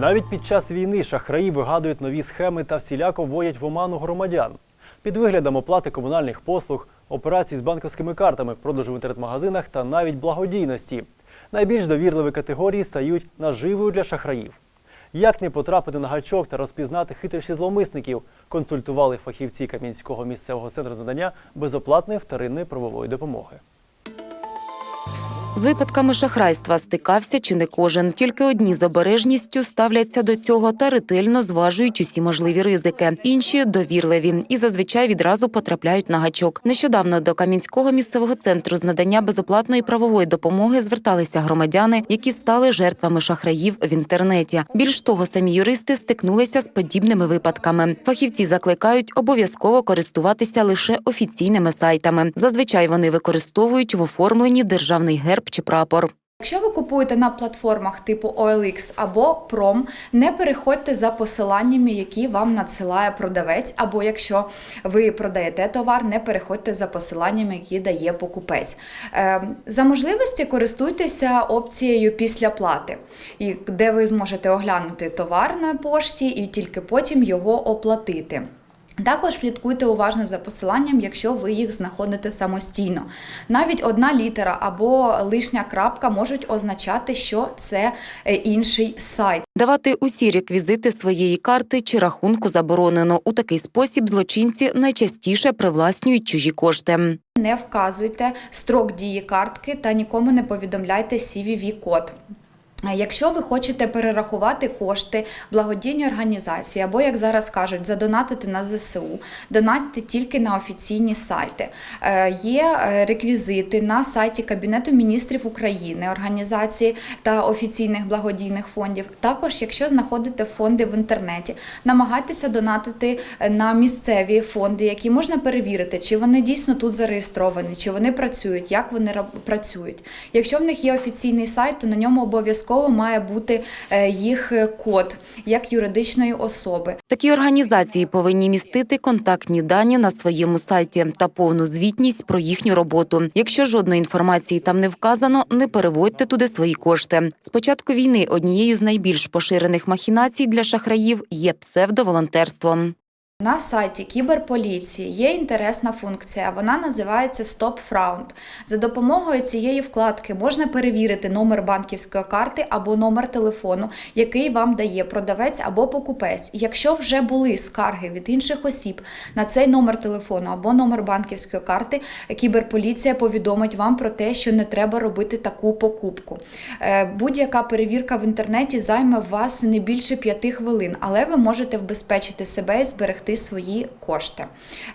Навіть під час війни шахраї вигадують нові схеми та всіляко вводять в оману громадян. Під виглядом оплати комунальних послуг, операцій з банківськими картами, продажу в інтернет-магазинах та навіть благодійності. Найбільш довірливі категорії стають наживою для шахраїв. Як не потрапити на гачок та розпізнати хитрощі зловмисників, консультували фахівці Кам'янського місцевого центру надання безоплатної вторинної правової допомоги. З випадками шахрайства стикався чи не кожен. Тільки одні з обережністю ставляться до цього та ретельно зважують усі можливі ризики. Інші довірливі і зазвичай відразу потрапляють на гачок. Нещодавно до Кам'янського місцевого центру з надання безоплатної правової допомоги зверталися громадяни, які стали жертвами шахраїв в інтернеті. Більш того, самі юристи стикнулися з подібними випадками. Фахівці закликають обов'язково користуватися лише офіційними сайтами. Зазвичай вони використовують в оформленні державний герб чи прапор. Якщо ви купуєте на платформах типу OLX або Prom, не переходьте за посиланнями, які вам надсилає продавець, або якщо ви продаєте товар, не переходьте за посиланнями, які дає покупець. Е, За можливості користуйтеся опцією після плати, де ви зможете оглянути товар на пошті і тільки потім його оплатити. Також слідкуйте уважно за посиланням, якщо ви їх знаходите самостійно. Навіть одна літера або лишня крапка можуть означати, що це е, інший сайт. Давати усі реквізити своєї карти чи рахунку заборонено. У такий спосіб злочинці найчастіше привласнюють чужі кошти. Не вказуйте строк дії картки та нікому не повідомляйте CVV-код. Е, Якщо ви хочете перерахувати кошти благодійній організації, або, як зараз кажуть, задонатити на ЗСУ, донатьте тільки на офіційні сайти. Е, Є е, реквізити на сайті Кабінету міністрів України, організації та офіційних благодійних фондів. Також, якщо знаходите фонди в інтернеті, намагайтеся донатити е, на місцеві фонди, які можна перевірити, чи вони дійсно тут зареєстровані, чи вони працюють, як вони працюють. Якщо в них є офіційний сайт, то на ньому обов'язково має бути е, їх е, код як юридичної особи. Такі організації повинні містити контактні дані на своєму сайті та повну звітність про їхню роботу. Якщо жодної інформації там не вказано, не переводьте туди свої кошти. З початку війни однією з найбільш поширених махінацій для шахраїв є псевдоволонтерство. На сайті кіберполіції є інтересна функція. Вона називається Stop Fraud. За допомогою цієї вкладки можна перевірити номер банківської карти або номер телефону, який вам дає продавець або покупець. Якщо вже були скарги від інших осіб на цей номер телефону або номер банківської карти, кіберполіція повідомить вам про те, що не треба робити таку покупку. Е, Будь-яка перевірка в інтернеті займе вас не більше 5 хвилин, але ви можете вбезпечити себе і зберегти свої кошти.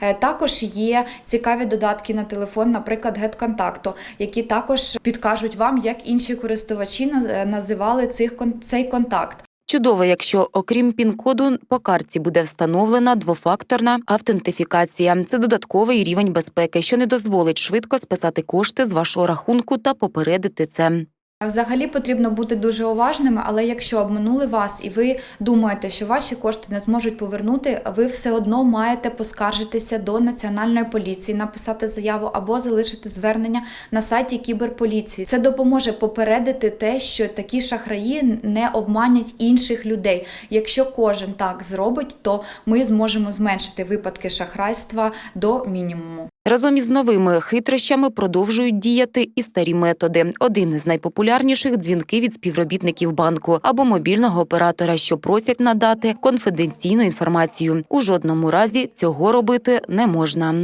Е, Також є цікаві додатки на телефон, наприклад, GetContact, які також підкажуть вам, як інші користувачі е, називали цих цей контакт. Чудово, якщо окрім пін-коду по картці буде встановлена двофакторна автентифікація. Це додатковий рівень безпеки, що не дозволить швидко списати кошти з вашого рахунку та попередити це. Взагалі потрібно бути дуже уважними, але якщо обманули вас і ви думаєте, що ваші кошти не зможуть повернути, ви все одно маєте поскаржитися до національної поліції, написати заяву або залишити звернення на сайті кіберполіції. Це допоможе попередити те, що такі шахраї не обманять інших людей. Якщо кожен так зробить, то ми зможемо зменшити випадки шахрайства до мінімуму. Разом із новими хитрощами продовжують діяти і старі методи. Один з найпопулярніших дзвінки від співробітників банку або мобільного оператора, що просять надати конфіденційну інформацію. У жодному разі цього робити не можна.